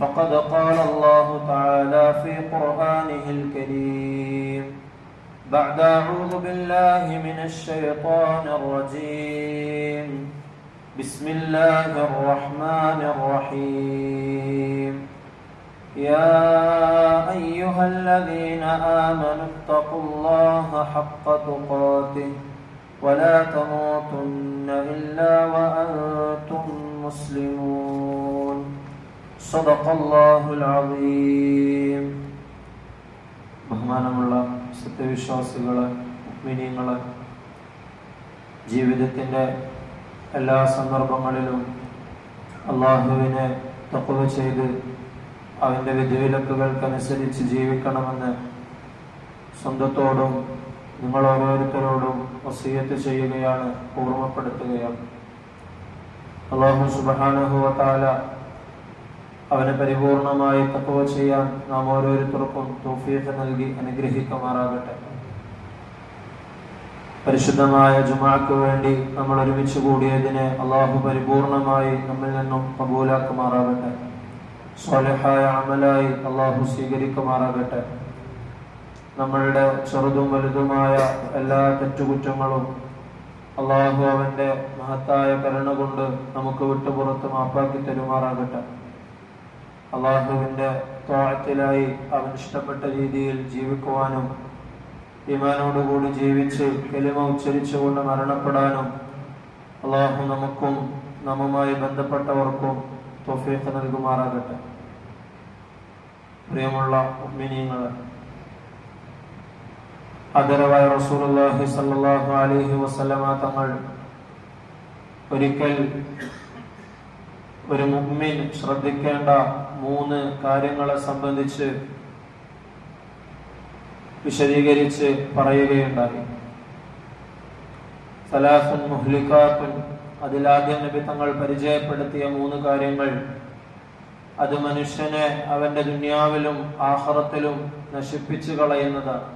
فقد قال الله تعالى في قرآنه الكريم. بعد أعوذ بالله من الشيطان الرجيم. بسم الله الرحمن الرحيم. يا أيها الذين آمنوا اتقوا الله حق تقاته ولا تموتن إلا وأنتم مسلمون. സദഖ അല്ലാഹുൽ അസീം. ബഹുമാനമുള്ള സത്യവിശ്വാസികളെ മിനിങ്ങളെ ജീവിതത്തിന്റെ എല്ലാ സന്ദർഭങ്ങളിലും അള്ളാഹുവിനെ തക്കവ ചെയ്ത് അവന്റെ വിധിവിലക്കുകൾക്കനുസരിച്ച് ജീവിക്കണമെന്ന് സ്വന്തത്തോടും നിങ്ങൾ ഓരോരുത്തരോടും വസീയത്ത് ചെയ്യുകയാണ് ഓർമ്മപ്പെടുത്തുകയാണ്. അള്ളാഹു സുബാനുഹുവ അവനെ പരിപൂർണമായി തക്കവ ചെയ്യാൻ നാം ഓരോരുത്തർക്കും തോഫീഖ് നൽകി അനുഗ്രഹിക്കുമാറാകട്ടെ. പരിശുദ്ധമായ ജുമാക്ക് വേണ്ടി നമ്മൾ ഒരുമിച്ച് കൂടിയതിനെ അള്ളാഹു പരിപൂർണമായി നമ്മിൽ നിന്നും കബൂലാക്കുമാറാകട്ടെ. സ്വലഹായ അമലായി അള്ളാഹു സ്വീകരിക്കുമാറാകട്ടെ. നമ്മളുടെ ചെറുതും വലുതുമായ എല്ലാ തെറ്റുകുറ്റങ്ങളും അള്ളാഹു അവന്റെ മഹത്തായ കരുണ കൊണ്ട് നമുക്ക് വിട്ടുപുറത്ത് മാപ്പാക്കി തരുമാറാകട്ടെ. അള്ളാഹുവിന്റെ തോഴത്തിലായി അവൻ ഇഷ്ടപ്പെട്ട രീതിയിൽ ജീവിക്കുവാനും ഇമാനോടുകൂടി ജീവിച്ച് കെലിമ ഉച്ചരിച്ചുകൊണ്ട് മരണപ്പെടാനും അള്ളാഹു നമുക്കും നമ്മുമായി ബന്ധപ്പെട്ടവർക്കും തൊഫീഖ് നൽകുമാറാകട്ടെ. പ്രിയമുള്ള ഉമ്മിനിയങ്ങളെ അദരവായ റസൂലുള്ളാഹി സല്ലല്ലാഹു അലൈഹി വസല്ലമ തങ്ങൾ ഒരിക്കൽ ഒരു മുമ്മിൻ ശ്രദ്ധിക്കേണ്ട മൂന്ന് കാര്യങ്ങളെ സംബന്ധിച്ച് വിശദീകരിച്ച് പറയുകയുണ്ടായി. സലാഫുൻ മുഹ്ലിക്കാത്തുൻ അതിലാദ്യം നബി തങ്ങൾ പരിചയപ്പെടുത്തിയ മൂന്ന് കാര്യങ്ങൾ അത് മനുഷ്യനെ അവന്റെ ദുനിയാവിലും ആഹറത്തിലും നശിപ്പിച്ചു കളയുന്നതാണ്.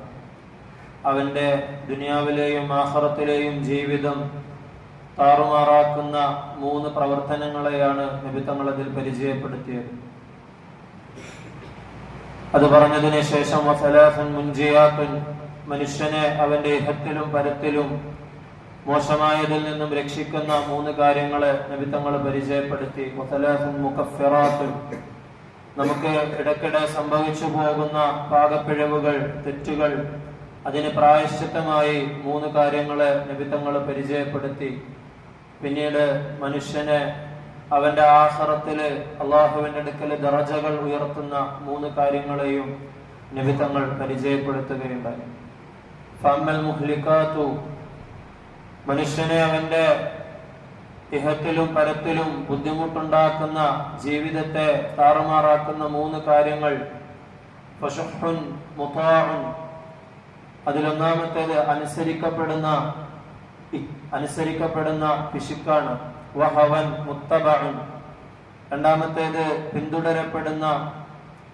അവന്റെ ദുനിയാവിലെയും ആഹറത്തിലെയും ജീവിതം താറുമാറാക്കുന്ന മൂന്ന് പ്രവർത്തനങ്ങളെയാണ് നബിത്തങ്ങൾ അതിൽ പരിചയപ്പെടുത്തിയത്. അത് പറഞ്ഞതിന് ശേഷം വസലാസൻ മുൻജിയാത്തുൻ മനുഷ്യനെ അവന്റെ ഇഹത്തിലും പരത്തിലും മോശമായതിൽ നിന്നും രക്ഷിക്കുന്ന മൂന്ന് കാര്യങ്ങളെ നബിത്തങ്ങൾ പരിചയപ്പെടുത്തി. വസലാസൻ മുഖഫിറാത്തുൻ നമുക്ക് ഇടയ്ക്കിടെ സംഭവിച്ചു പോകുന്ന പാകപ്പിഴവുകൾ തെറ്റുകൾ അതിന് പ്രായശ്ചിത്തമായി മൂന്ന് കാര്യങ്ങളെ നിമിത്തങ്ങൾ പരിചയപ്പെടുത്തി. പിന്നീട് മനുഷ്യനെ അവന്റെ ആഹറത്തിൽ അള്ളാഹുവിന്റെ അടുക്കൽ ദറജകൾ ഉയർത്തുന്ന മൂന്ന് കാര്യങ്ങളെയും നിമിത്തങ്ങൾ പരിചയപ്പെടുത്തുകയുണ്ടായി. ഫമ്മൽ മുഹ്ലിക്കാത്തു മനുഷ്യനെ അവന്റെ ഇഹത്തിലും പരത്തിലും ബുദ്ധിമുട്ടുണ്ടാക്കുന്ന ജീവിതത്തെ താറുമാറാക്കുന്ന മൂന്ന് കാര്യങ്ങൾ അതിലൊന്നാമത്തേത് അനുസരിക്കപ്പെടുന്ന അനുസരിക്കപ്പെടുന്ന പിശുക്കാണ്. വഹവൻ മുത്തബൻ രണ്ടാമത്തേത് പിന്തുടരപ്പെടുന്ന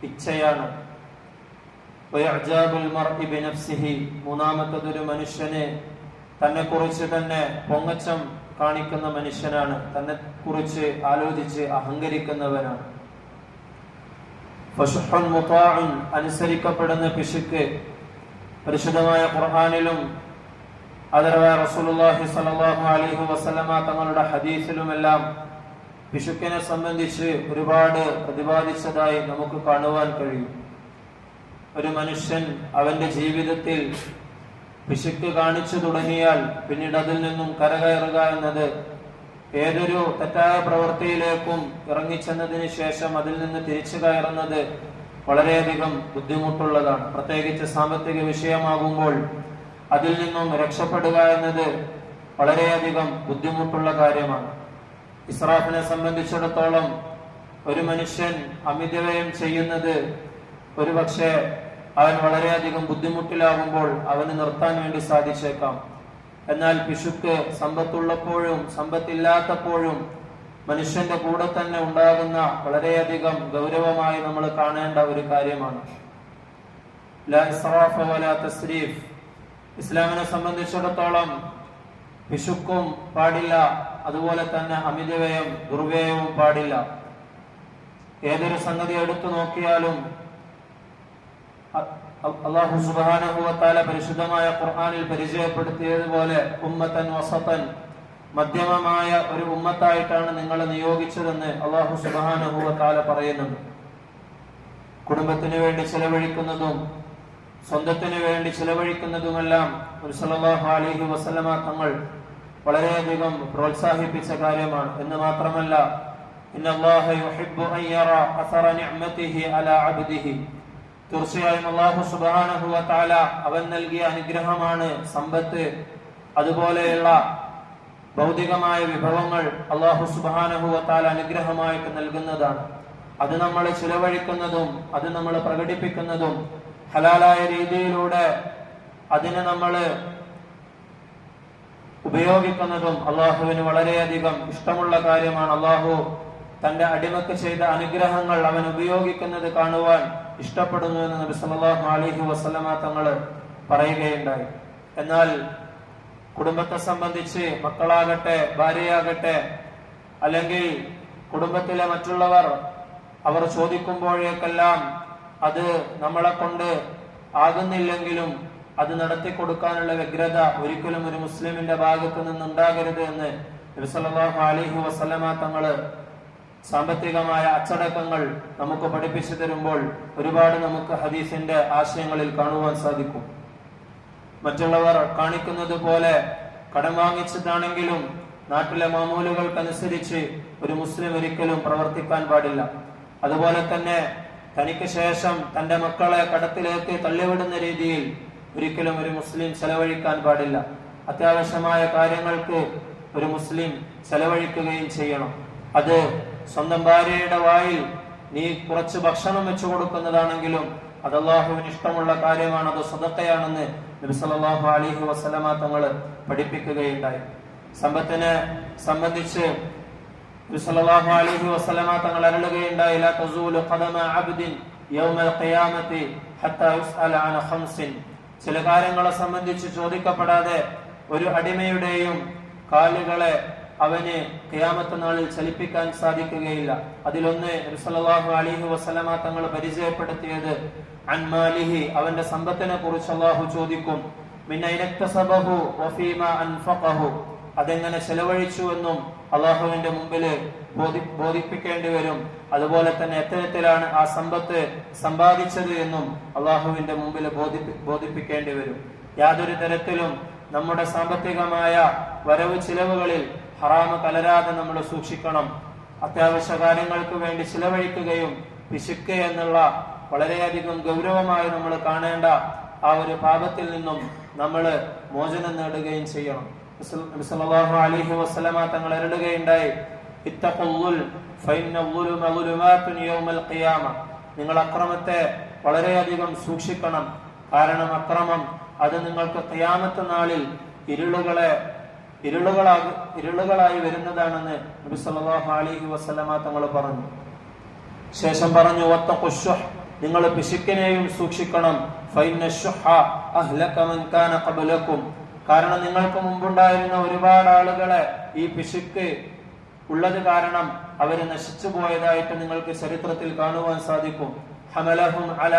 ഇച്ഛയാണ് മൂന്നാമത്തത് ഒരു മനുഷ്യന് തന്നെ കുറിച്ച് തന്നെ പൊങ്ങച്ചം കാണിക്കുന്ന മനുഷ്യനാണ്. തന്നെ കുറിച്ച് ആലോചിച്ച് അഹങ്കരിക്കുന്നവനാണ്. അനുസരിക്കപ്പെടുന്ന പിശുക്ക്. പരിശുദ്ധമായ ഖുർആാനിലും അതരവായ റസൂലുള്ളാഹി സ്വല്ലല്ലാഹു അലൈഹി വസല്ലമ തങ്ങളുടെ ഹദീസിലുമെല്ലാം വിശുക്കിനെ സംബന്ധിച്ച് ഒരുപാട് പ്രതിപാദിച്ചതായി നമുക്ക് കാണുവാൻ കഴിയും. ഒരു മനുഷ്യൻ അവന്റെ ജീവിതത്തിൽ പിശുക്ക് കാണിച്ചു തുടങ്ങിയാൽ പിന്നീട് അതിൽ നിന്നും കരകയറുക എന്നത് ഏതൊരു തെറ്റായ പ്രവൃത്തിയിലേക്കും ഇറങ്ങിച്ചെന്നതിന് ശേഷം അതിൽ നിന്ന് തിരിച്ചു കയറുന്നത് വളരെയധികം ബുദ്ധിമുട്ടുള്ളതാണ്. പ്രത്യേകിച്ച് സാമ്പത്തിക വിഷയമാകുമ്പോൾ അതിൽ നിന്നും രക്ഷപ്പെടുക എന്നത് വളരെയധികം ബുദ്ധിമുട്ടുള്ള കാര്യമാണ്. ഇസ്രാഫിനെ സംബന്ധിച്ചിടത്തോളം ഒരു മനുഷ്യൻ അമിതവ്യയം ചെയ്യുന്നത് ഒരുപക്ഷെ അവൻ വളരെയധികം ബുദ്ധിമുട്ടിലാകുമ്പോൾ അവന് നിർത്താൻ വേണ്ടി സാധിച്ചേക്കാം. എന്നാൽ പിശുക്ക് സമ്പത്തുള്ളപ്പോഴും സമ്പത്തില്ലാത്തപ്പോഴും മനുഷ്യന്റെ കൂടെ തന്നെ ഉണ്ടാകുന്ന വളരെയധികം ഗൗരവമായി നമ്മൾ കാണേണ്ട ഒരു കാര്യമാണ്. ലാ ഇസ്റാഫ വലാ തസ്രീഫ് ഇസ്ലാമിനെ സംബന്ധിച്ചിടത്തോളം പിശുക്കും പാടില്ല അതുപോലെ തന്നെ അമിതവ്യയം ദുർവ്യയവും പാടില്ല. ഏതൊരു സംഗതി എടുത്തു നോക്കിയാലും അള്ളാഹു സുബാനഹുവത്താല പരിശുദ്ധമായ ഖുർആനിൽ പരിചയപ്പെടുത്തിയതുപോലെ ഉമ്മത്തൻ വസത്തൻ മധ്യമമായ ഒരു ഉമ്മത്തായിട്ടാണ് നിങ്ങളെ നിയോഗിച്ചതെന്ന് അള്ളാഹു സുബാനഹുവത്താല പറയുന്നുണ്ട്. കുടുംബത്തിന് വേണ്ടി ചെലവഴിക്കുന്നതും സ്വന്തത്തിന് വേണ്ടി ചെലവഴിക്കുന്നതുമെല്ലാം ഒരു സല്ലല്ലാഹു അലൈഹി വസല്ലമ തങ്ങൾ വളരെയധികം പ്രോത്സാഹിപ്പിച്ച കാര്യമാണ്. എന്ന് മാത്രമല്ല തീർച്ചയായും അല്ലാഹു സുബ്ഹാനഹു വ അവൻ നൽകിയ അനുഗ്രഹമാണ് സമ്പത്ത്. അതുപോലെയുള്ള ഭൗതികമായ വിഭവങ്ങൾ അള്ളാഹു സുബ്ഹാനഹു വ അനുഗ്രഹമായിട്ട് നൽകുന്നതാണ്. അത് നമ്മൾ ചിലവഴിക്കുന്നതും അത് നമ്മൾ പ്രകടിപ്പിക്കുന്നതും ഹലാലായ രീതിയിലൂടെ അതിനെ നമ്മൾ ഉപയോഗിക്കുന്നതും അള്ളാഹുവിന് വളരെയധികം ഇഷ്ടമുള്ള കാര്യമാണ്. അള്ളാഹു തന്റെ അടിമക്ക് ചെയ്ത അനുഗ്രഹങ്ങൾ അവൻ ഉപയോഗിക്കുന്നത് കാണുവാൻ ഇഷ്ടപ്പെടുന്നു എന്ന് നബി സല്ലല്ലാഹു അലൈഹി വസല്ലമ തങ്ങൾ പറയുകയുണ്ടായി. എന്നാൽ കുടുംബത്തെ സംബന്ധിച്ച് മക്കളാകട്ടെ ഭാര്യയാകട്ടെ അല്ലെങ്കിൽ കുടുംബത്തിലെ മറ്റുള്ളവർ അവർ ചോദിക്കുമ്പോഴേക്കെല്ലാം അത് നമ്മളെ കൊണ്ട് ആകുന്നില്ലെങ്കിലും അത് നടത്തി കൊടുക്കാനുള്ള വ്യഗ്രത ഒരിക്കലും ഒരു മുസ്ലിമിന്റെ ഭാഗത്തു നിന്നുണ്ടാകരുത് എന്ന് നബി സല്ലല്ലാഹു അലൈഹി വസല്ലമ തങ്ങൾ സാമ്പത്തികമായ അച്ചടക്കങ്ങൾ നമുക്ക് പഠിപ്പിച്ചു തരുമ്പോൾ ഒരുപാട് നമുക്ക് ഹദീസിന്റെ ആശയങ്ങളിൽ കാണുവാൻ സാധിക്കും. മറ്റുള്ളവർ കാണിക്കുന്നത് പോലെ കടം വാങ്ങിച്ചതാണെങ്കിലും നാട്ടിലെ മാമൂലുകൾക്കനുസരിച്ച് ഒരു മുസ്ലിം ഒരിക്കലും പ്രവർത്തിക്കാൻ പാടില്ല. അതുപോലെ തന്നെ തനിക്ക് ശേഷം തന്റെ മക്കളെ കടത്തിലേക്ക് തള്ളിവിടുന്ന രീതിയിൽ ഒരിക്കലും ഒരു മുസ്ലിം ചെലവഴിക്കാൻ പാടില്ല. അത്യാവശ്യമായ കാര്യങ്ങൾക്ക് ഒരു മുസ്ലിം ചെലവഴിക്കുകയും ചെയ്യണം. അത് സ്വന്തം ഭാര്യയുടെ വായിൽ നീ കുറച്ച് ഭക്ഷണം വെച്ചു കൊടുക്കുന്നതാണെങ്കിലും അത് അള്ളാഹുവിന് ഇഷ്ടമുള്ള കാര്യമാണ് അത് സ്വതക്കയാണെന്ന് നബി അലിഹു വസല്ലമ തങ്ങൾ പഠിപ്പിക്കുകയുണ്ടായി. സമ്പത്തിനെ സംബന്ധിച്ച് സല്ലല്ലാഹു അലൈഹി വസല്ലമ തങ്ങൾ അരുളുകയുണ്ടായി ലാ തസൂലു ഖദമ അബ്ദിൻ യൗമൽ ഖിയാമത്തി ഹത്താ യുസ്അല അൻ ഖംസിൻ. ചില കാര്യങ്ങളെ സംബന്ധിച്ച് ചോദിക്കപ്പെടാതെ ഒരു അടിമയുടെയും കാലുകളെ അവന് ഖിയാമത്ത് നാളിൽ ചലിപ്പിക്കാൻ സാധിക്കുകയില്ല. അതിലൊന്ന് സല്ലല്ലാഹു അലൈഹി വസല്ലമ തങ്ങൾ പരിചയപ്പെടുത്തിയത് അൻമാലിഹി അവന്റെ സമ്പത്തിനെ കുറിച്ച് അള്ളാഹു ചോദിക്കും. മിന്നൈനക്തസബഹു വഫീമ അൻഫഖഹു. അതെങ്ങനെ ചെലവഴിച്ചു എന്നും അള്ളാഹുവിന്റെ മുമ്പിൽ ബോധി ബോധിപ്പിക്കേണ്ടി വരും. അതുപോലെ തന്നെ എത്തരത്തിലാണ് ആ സമ്പത്ത് സമ്പാദിച്ചത് എന്നും അള്ളാഹുവിന്റെ മുമ്പിൽ ബോധിപ്പി ബോധിപ്പിക്കേണ്ടി വരും. യാതൊരു തരത്തിലും നമ്മുടെ സാമ്പത്തികമായ വരവ് ചിലവുകളിൽ ഹറാമ് കലരാതെ നമ്മൾ സൂക്ഷിക്കണം. അത്യാവശ്യ കാര്യങ്ങൾക്ക് വേണ്ടി ചിലവഴിക്കുകയും പിശുക്ക് എന്നുള്ള വളരെയധികം ഗൗരവമായി നമ്മൾ കാണേണ്ട ആ ഒരു പാപത്തിൽ നിന്നും നമ്മൾ മോചനം നേടുകയും ചെയ്യണം. സല്ലല്ലാഹു അലൈഹി വസല്ലമ തങ്ങൾ അരുളുകയുണ്ടായി. ഇത്തഖുൽ ഫൈനുലുമ ളുലുമാതുൻ യൗമൽ ഖിയാമ. നിങ്ങൾ അക്രമത്തെ വളരെയധികം സൂക്ഷിക്കണം. കാരണം അക്രമം അത് നിങ്ങൾക്ക് ഖിയാമത്ത് നാളിൽ ഇരുളുകളെ ഇരുളുകളാകി ഇരുളുകളായി വരുന്നതാണെന്ന് നബി സല്ലല്ലാഹു അലൈഹി വസല്ലമ തങ്ങൾ പറഞ്ഞു. ശേഷം പറഞ്ഞു വത്തഖുശുഹ് നിങ്ങൾ പിശുക്കിനെയും സൂക്ഷിക്കണം. ഫൈനശുഹ അഹ്ലക മൻ കാന ഖബ്ലകും കാരണം നിങ്ങൾക്ക് മുമ്പുണ്ടായിരുന്ന ഒരുപാട് ആളുകളെ ഈ പിശുക്ക് ഉള്ളത് കാരണം അവർ നശിച്ചു പോയതായിട്ട് നിങ്ങൾക്ക് ചരിത്രത്തിൽ കാണുവാൻ സാധിക്കും. ഹമലഹും അല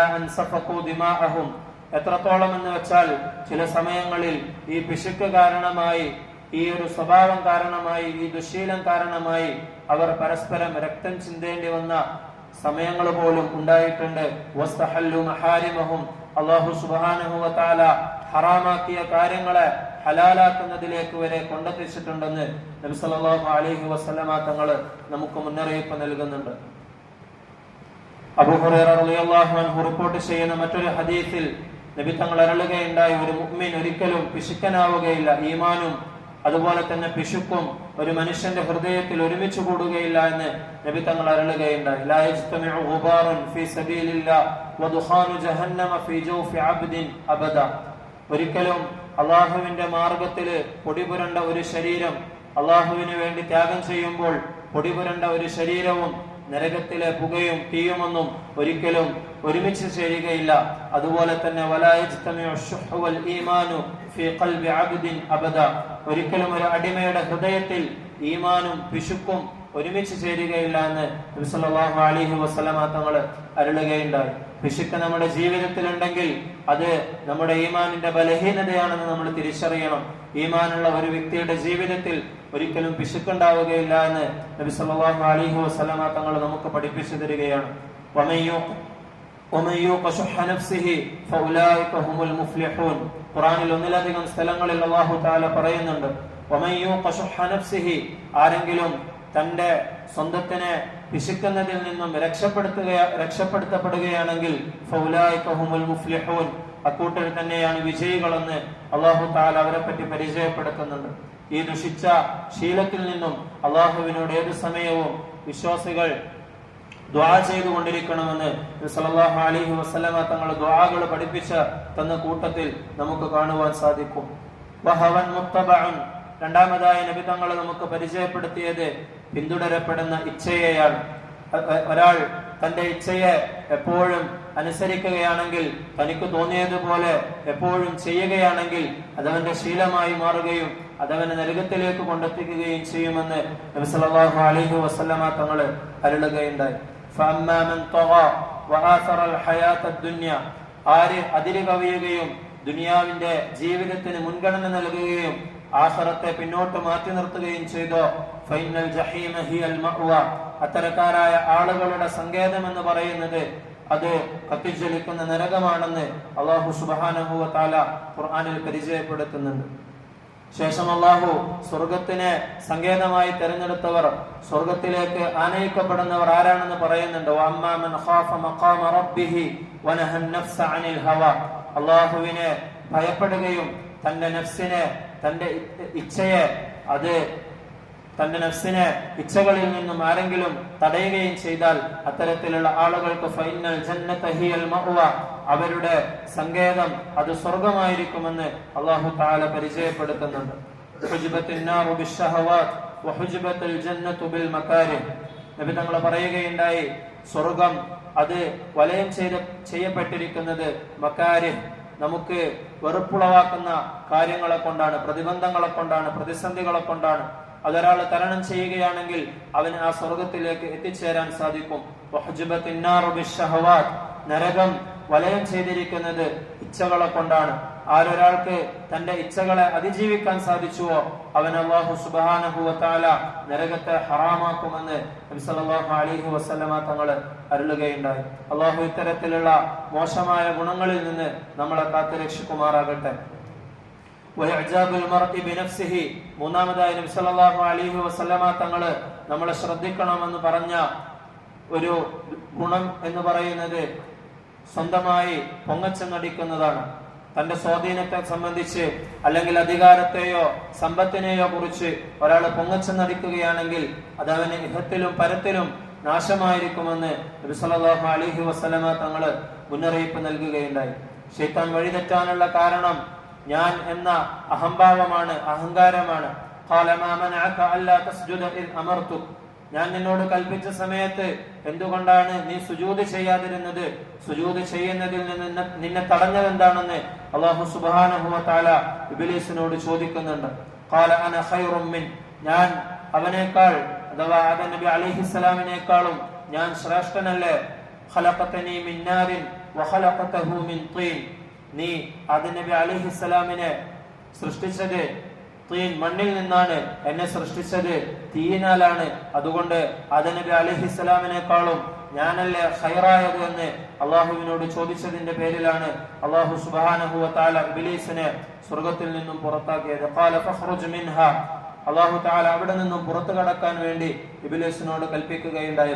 എത്രത്തോളം എന്ന് വെച്ചാൽ ചില സമയങ്ങളിൽ ഈ പിശുക്ക് കാരണമായി ഈ ഒരു സ്വഭാവം കാരണമായി ഈ ദുശീലം കാരണമായി അവർ പരസ്പരം രക്തം ചിന്തേണ്ടി വന്ന സമയങ്ങൾ പോലും ഉണ്ടായിട്ടുണ്ട്. അള്ളാഹു സുബ്ഹാനഹു വതആല ഹറാമാക്കിയ കാര്യങ്ങളെ ഹലാലാക്കുന്നതിലേക്ക് വരെ കൊണ്ടെത്തിച്ചിട്ടുണ്ടെന്ന് നബി സല്ലല്ലാഹു അലൈഹി വസല്ലമ തങ്ങൾ നമുക്ക് മുന്നറിയിപ്പ് നൽകുന്നുണ്ട്. അബുഹുറു റിപ്പോർട്ട് ചെയ്യുന്ന മറ്റൊരു ഹദീസിൽ നബി തങ്ങൾ അരളുകയുണ്ടായി ഒരു മുഅ്മിൻ ഒരിക്കലും പിശുക്കനാവുകയില്ല ഈമാനും അതുപോലെ തന്നെ പിശുക്കും ഒരു മനുഷ്യന്റെ ഹൃദയത്തിൽ ഒരുമിച്ച് കൂടുകയില്ല എന്ന് നബി തങ്ങൾ അരുളുകയുണ്ടായി. ഒരിക്കലും അള്ളാഹുവിന്റെ മാർഗത്തിൽ പൊടിപുരണ്ട ഒരു ശരീരം അള്ളാഹുവിന് വേണ്ടി ത്യാഗം ചെയ്യുമ്പോൾ പൊടിപുരണ്ട ഒരു ശരീരവും നരകത്തിലെ പുകയും തീയുമൊന്നും ഒരിക്കലും ഒരുമിച്ച് ചേരുകയില്ല. അതുപോലെ തന്നെ ഒരിക്കലും ഒരു അടിമയുടെ ഹൃദയത്തിൽ ഈമാനും പിശുക്കും ഒരുമിച്ച് ചേരുകയില്ല എന്ന് നബിസല്ലാഹു അലിഹു വസ്ലമ തങ്ങൾ അരുളുകയുണ്ടായി. പിശുക്ക് നമ്മുടെ ജീവിതത്തിലുണ്ടെങ്കിൽ അത് നമ്മുടെ ഈമാനിന്റെ ബലഹീനതയാണെന്ന് നമ്മൾ തിരിച്ചറിയണം. ഈമാനുള്ള ഒരു വ്യക്തിയുടെ ജീവിതത്തിൽ ഒരിക്കലും പിശുക്കുണ്ടാവുകയില്ല എന്ന് നബി സല്ലല്ലാഹു അലൈഹി വസല്ലമ തങ്ങൾ നമുക്ക് പഠിപ്പിച്ചു തരികയാണ്. ഖുറാനിൽ ഒന്നിലധികം സ്ഥലങ്ങളിൽ അള്ളാഹു താല പറയുന്നുണ്ട് ആരെങ്കിലും തന്റെ സ്വന്തത്തിനെ പിശുക്കുന്നതിൽ നിന്നും രക്ഷപ്പെടുത്തുക രക്ഷപ്പെടുത്തപ്പെടുകയാണെങ്കിൽ മുഫ്ലിഹൂൻ അക്കൂട്ടർ തന്നെയാണ് വിജയികളെന്ന് അള്ളാഹു താൽ അവരെ പറ്റി പരിചയപ്പെടുത്തുന്നുണ്ട്. ഈ ദുഷിച്ച ശീലത്തിൽ നിന്നും അള്ളാഹുവിനോട് ഏത് സമയവും വിശ്വാസികൾ ദ്വാ ചെയ്തുകൊണ്ടിരിക്കണമെന്ന് സല്ലല്ലാഹു അലൈഹി വസല്ലമ തങ്ങൾ ദ്വാകൾ പഠിപ്പിച്ച തന്ന കൂട്ടത്തിൽ നമുക്ക് കാണുവാൻ സാധിക്കും. രണ്ടാമതായി നബി തങ്ങൾ നമുക്ക് പരിചയപ്പെടുത്തിയത് പിന്തുടരപ്പെടുന്ന ഇച്ഛയെയാണ് ഒരാൾ തന്റെ ഇച്ഛയെ എപ്പോഴും അനുസരിക്കുകയാണെങ്കിൽ തനിക്ക് തോന്നിയതുപോലെ എപ്പോഴും ചെയ്യുകയാണെങ്കിൽ അതവന്റെ ശീലമായി മാറുകയും അതവന് നരകത്തിലേക്ക് കൊണ്ടെത്തിക്കുകയും ചെയ്യുമെന്ന് നബിസലാഹു അലഹു വസ്ലമ തങ്ങൾ അരുളുകയുണ്ടായി. ആര് അതിര് കവിയുകയും ദുനിയാവിന്റെ ജീവിതത്തിന് മുൻഗണന നൽകുകയും ആസറത്തെ പിന്നോട്ട് മാറ്റി നിർത്തുകയും ചെയ്തോ ഫൈനൽ ജഹീമ ഹിയൽ മഅ്വ അത്തരക്കാരായ ആളുകളുടെ സങ്കേതം എന്ന് പറയുന്നത് അത് കത്തിജ്വലിക്കുന്ന നരകമാണെന്ന് അള്ളാഹു വ തആല ഖുർആനിൽ പരിചയപ്പെടുത്തുന്നുണ്ട്. ശേഷം അള്ളാഹു സ്വർഗത്തിനെ സങ്കേതമായി തെരഞ്ഞെടുത്തവർ സ്വർഗത്തിലേക്ക് ആനയിക്കപ്പെടുന്നവർ ആരാണെന്ന് പറയുന്നുണ്ട്? അള്ളാഹുവിനെ ഭയപ്പെടുകയും തന്റെ നഫ്സിനെ തന്റെ ഇച്ഛയെ അത് തന്റെ നഫ്സിനെ ഇച്ഛകളിൽ നിന്നും ആരെങ്കിലും തടയുകയും ചെയ്താൽ അത്തരത്തിലുള്ള ആളുകൾക്ക് ഫൈനൽ ജന്നത്തഹിയൽ മഹുവ അവരുടെ സങ്കേതം അത് സ്വർഗമായിരിക്കുമെന്ന് അള്ളാഹു താല പരിചയപ്പെടുത്തുന്നുണ്ട്. നബി തങ്ങൾ പറയുകയുണ്ടായി സ്വർഗം അത് വലയം ചെയ്ത ചെയ്യപ്പെട്ടിരിക്കുന്നത് മക്കാരിൻ നമുക്ക് വെറുപ്പുളവാക്കുന്ന കാര്യങ്ങളെ കൊണ്ടാണ് പ്രതിബന്ധങ്ങളെ കൊണ്ടാണ് പ്രതിസന്ധികളെ കൊണ്ടാണ്. അതൊരാൾ തരണം ചെയ്യുകയാണെങ്കിൽ അവന് ആ സ്വർഗത്തിലേക്ക് എത്തിച്ചേരാൻ സാധിക്കും. നരകം വലയം ചെയ്തിരിക്കുന്നത് ഇച്ഛകളെ കൊണ്ടാണ്. ആരൊരാൾക്ക് തന്റെ ഇച്ഛകളെ അതിജീവിക്കാൻ സാധിച്ചുവോ അവൻ അള്ളാഹു സുബ്ഹാനഹു വ നരകത്തെ ഹറാമാക്കുമെന്ന് അലൈഹി വസല്ലമ തങ്ങൾ അരുളുകയുണ്ടായി. അള്ളാഹു ഇത്തരത്തിലുള്ള മോശമായ ഗുണങ്ങളിൽ നിന്ന് നമ്മളെ കാത്തു മൂന്നാമതായി നബി സല്ലല്ലാഹു അലൈഹി വസല്ലമ തങ്ങൾ നമ്മളെ ശ്രദ്ധിക്കണമെന്ന് പറഞ്ഞ ഒരു ഗുണം എന്ന് പറയുന്നത് സ്വന്തമായി പൊങ്ങച്ചം നടിക്കുന്നതാണ്. തന്റെ സ്വാധീനത്തെ സംബന്ധിച്ച് അല്ലെങ്കിൽ അധികാരത്തെയോ സമ്പത്തിനെയോ കുറിച്ച് ഒരാൾ പൊങ്ങച്ചം നടിക്കുകയാണെങ്കിൽ അത് അവന് ഇഹത്തിലും പരത്തിലും നാശമായിരിക്കുമെന്ന് നബി സല്ലല്ലാഹു അലൈഹി വസല്ലമ തങ്ങൾ മുന്നറിയിപ്പ് നൽകുകയുണ്ടായി. ശൈത്താൻ വഴിതെറ്റാനുള്ള കാരണം ഞാൻ എന്ന അഹംഭാവമാണ് അഹങ്കാരമാണ്. ഞാൻ നിന്നോട് കൽപ്പിച്ച സമയത്ത് എന്തുകൊണ്ടാണ് നീ സുജൂത് ചെയ്യാതിരുന്നത്? സുജൂത് ചെയ്യുന്നതിൽ നിന്ന് നിന്നെ തടഞ്ഞത് എന്താണെന്ന് അള്ളാഹു സുബാനഹുല ഇബിലീസിനോട് ചോദിക്കുന്നുണ്ട്. ഞാൻ അവനേക്കാൾ അഥവാ ആദ നബി അലിഹിസ്സലാമിനേക്കാളും ഞാൻ ശ്രേഷ്ഠനല്ലേ? നീ ആദം നബി അലിഹിസ്സലാമിനെ സൃഷ്ടിച്ചത്. തീൻ മണ്ണിൽ നിന്നാണ് എന്നെ സൃഷ്ടിച്ചത്. തീയിനാലാണ്. അതുകൊണ്ട് ആദനബി അലിഹിസ്സലാമിനെക്കാളും ഞാനല്ലേ ഹൈറായത് എന്ന് അള്ളാഹുവിനോട് ചോദിച്ചതിന്റെ പേരിലാണ് അള്ളാഹു സുബാനഹു താല ഇബിലീസിനെ സ്വർഗത്തിൽ നിന്നും പുറത്താക്കിയത്. അള്ളാഹു താല അവിടെ നിന്നും പുറത്തു കടക്കാൻ വേണ്ടി ഇബിലേസിനോട് കൽപ്പിക്കുകയുണ്ടായി.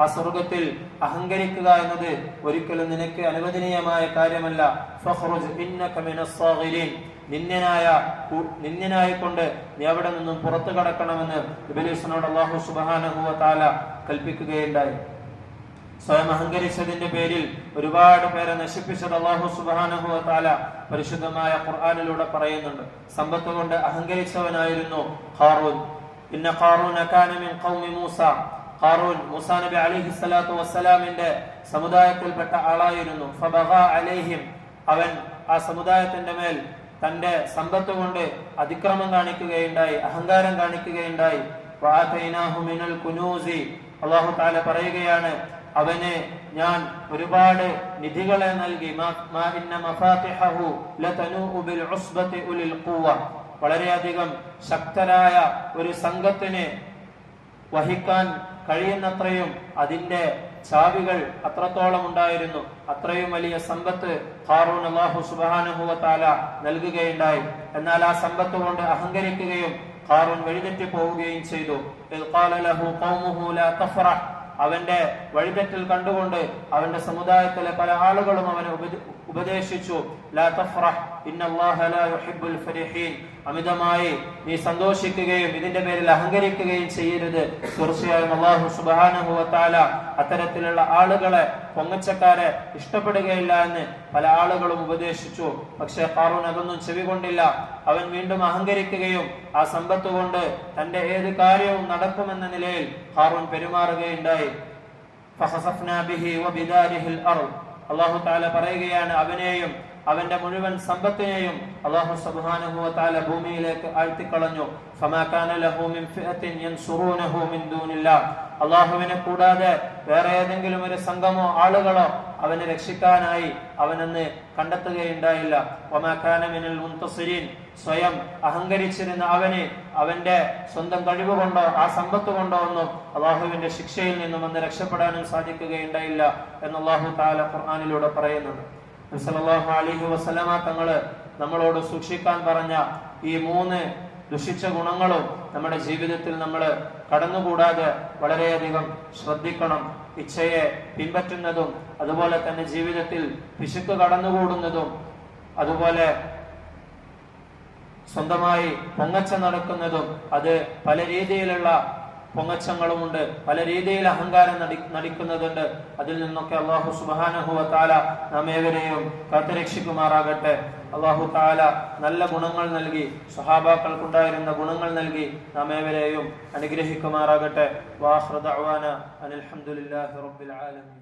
ആ സ്വർഗത്തിൽ അഹങ്കരിക്കുക എന്നത് ഒരിക്കലും നിനക്ക് അനുവദനീയമായ കാര്യമല്ല. നിന്യനായ നിന്യനായിക്കൊണ്ട് നീ അവിടെ നിന്നും പുറത്തു കടക്കണമെന്ന് ഇബിലേസിനോട് അള്ളാഹു സുബാനഹുവ താല കൽപ്പിക്കുകയുണ്ടായി. സ്വയം അഹങ്കരിച്ചതിന്റെ പേരിൽ ഒരുപാട് പേരെ നശിപ്പിച്ചത് അള്ളാഹു സുബാനഹു താല പരിശുദ്ധമായ ഖുർആാനിലൂടെ പറയുന്നുണ്ട്. സമ്പത്ത് കൊണ്ട് അഹങ്കരിച്ചവനായിരുന്നു ഖാറൂൻ. പിന്നെ ഖാറൂൻ അക്കാനമിൻ ഖൗമി മൂസ. ഖാറൂൻ മൂസാ നബി അലിഹി സ്വലാത്തു വസ്സലാമിന്റെ സമുദായത്തിൽപ്പെട്ട ആളായിരുന്നു. അലൈഹിം. അവൻ ആ സമുദായത്തിന്റെ മേൽ തന്റെ സമ്പത്ത് കൊണ്ട് അതിക്രമം കാണിക്കുകയുണ്ടായി അഹങ്കാരം കാണിക്കുകയുണ്ടായി. അള്ളാഹു താല പറയുകയാണ് അവന് ഞാൻ ഒരുപാട് നിധികളെ നൽകി. വളരെയധികം ശക്തരായ ഒരു സംഘത്തിന് വഹിക്കാൻ കഴിയുന്നത്രയും അതിന്റെ ചാവികൾ അത്രത്തോളം ഉണ്ടായിരുന്നു. അത്രയും വലിയ സമ്പത്ത് ഹാറൂൺ അള്ളാഹു സുബാനുഹുവ താല നൽകുകയുണ്ടായി. എന്നാൽ ആ സമ്പത്ത് കൊണ്ട് അഹങ്കരിക്കുകയും ഹാറൂൺ വഴിതെറ്റി പോവുകയും ചെയ്തു. അവന്റെ വഴിതെറ്റൽ കണ്ടുകൊണ്ട് അവന്റെ സമുദായത്തിലെ പല ആളുകളും അവനെ ഉപദേശിച്ചു. ലാ തഫ്റഹ് അമിതമായി നീ സന്തോഷിക്കുകയും ഇതിന്റെ പേരിൽ അഹങ്കരിക്കുകയും ചെയ്യരുത്. തീർച്ചയായും അള്ളാഹു തആല അത്തരത്തിലുള്ള ആളുകളെ പൊങ്ങച്ചക്കാരെ ഇഷ്ടപ്പെടുകയില്ല എന്ന് പല ആളുകളും ഉപദേശിച്ചു. പക്ഷേ ഖാറൂൻ അതൊന്നും ചെവികൊണ്ടില്ല അവൻ വീണ്ടും അഹങ്കരിക്കുകയും ആ സമ്പത്ത് കൊണ്ട് തന്റെ ഏത് കാര്യവും നടക്കുമെന്ന നിലയിൽ ഖാറൂൻ പെരുമാറുകയുണ്ടായി. അള്ളാഹു തആല പറയുകയാണ് അവനെയും അവന്റെ മുഴുവൻ സമ്പത്തിനെയും അള്ളാഹു സുബ്ഹാനഹു തആല ഭൂമിയിലേക്ക് ആഴ്ത്തിക്കളഞ്ഞു. അള്ളാഹുവിനെ ലഹു മിൻ യൻസുറൂനഹു മിൻ അല്ലാഹുവിനെ കൂടാതെ വേറെ ഏതെങ്കിലും ഒരു സംഘമോ ആളുകളോ അവനെ രക്ഷിക്കാനായി അവനെന്ന് കണ്ടെത്തുകയുണ്ടായില്ല. മിനൽ സ്വയം അഹങ്കരിച്ചിരുന്ന അവന് അവന്റെ സ്വന്തം കഴിവ് കൊണ്ടോ ആ സമ്പത്ത് കൊണ്ടോ ഒന്നും അള്ളാഹുവിന്റെ ശിക്ഷയിൽ നിന്നും അന്ന് രക്ഷപ്പെടാനും സാധിക്കുകയുണ്ടായില്ല എന്ന് അള്ളാഹു താല ഖുർആാനിലൂടെ പറയുന്നുണ്ട്. സല്ലല്ലാഹു അലൈഹി വസല്ലമ നമ്മളോട് സൂക്ഷിക്കാൻ പറഞ്ഞ ഈ മൂന്ന് ദുഷിച്ച ഗുണങ്ങളും നമ്മുടെ ജീവിതത്തിൽ നമ്മൾ കടന്നുകൂടാതെ വളരെയധികം ശ്രദ്ധിക്കണം. ഇച്ഛയെ പിൻപറ്റുന്നതും അതുപോലെ തന്നെ ജീവിതത്തിൽ പിശുക്ക് കടന്നുകൂടുന്നതും അതുപോലെ സ്വന്തമായി പൊങ്ങച്ച നടക്കുന്നതും അത് പല രീതിയിലുള്ള പൊങ്ങച്ചങ്ങളുമുണ്ട്. പല രീതിയിൽ അഹങ്കാരം നടി നടിക്കുന്നതുണ്ട്. അതിൽ നിന്നൊക്കെ അള്ളാഹു സുബാനഹുവ താല നാം ഏവരെയും കാത്തുരക്ഷിക്കുമാറാകട്ടെ. അള്ളാഹു താല നല്ല ഗുണങ്ങൾ നൽകി സഹാബാക്കൾക്കുണ്ടായിരുന്ന ഗുണങ്ങൾ നൽകി നാം ഏവരെയും അനുഗ്രഹിക്കുമാറാകട്ടെ വാഹൃദ അനിൽ അലഹമുല്ലാഹി റബ്ബിൽ ആലമീൻ.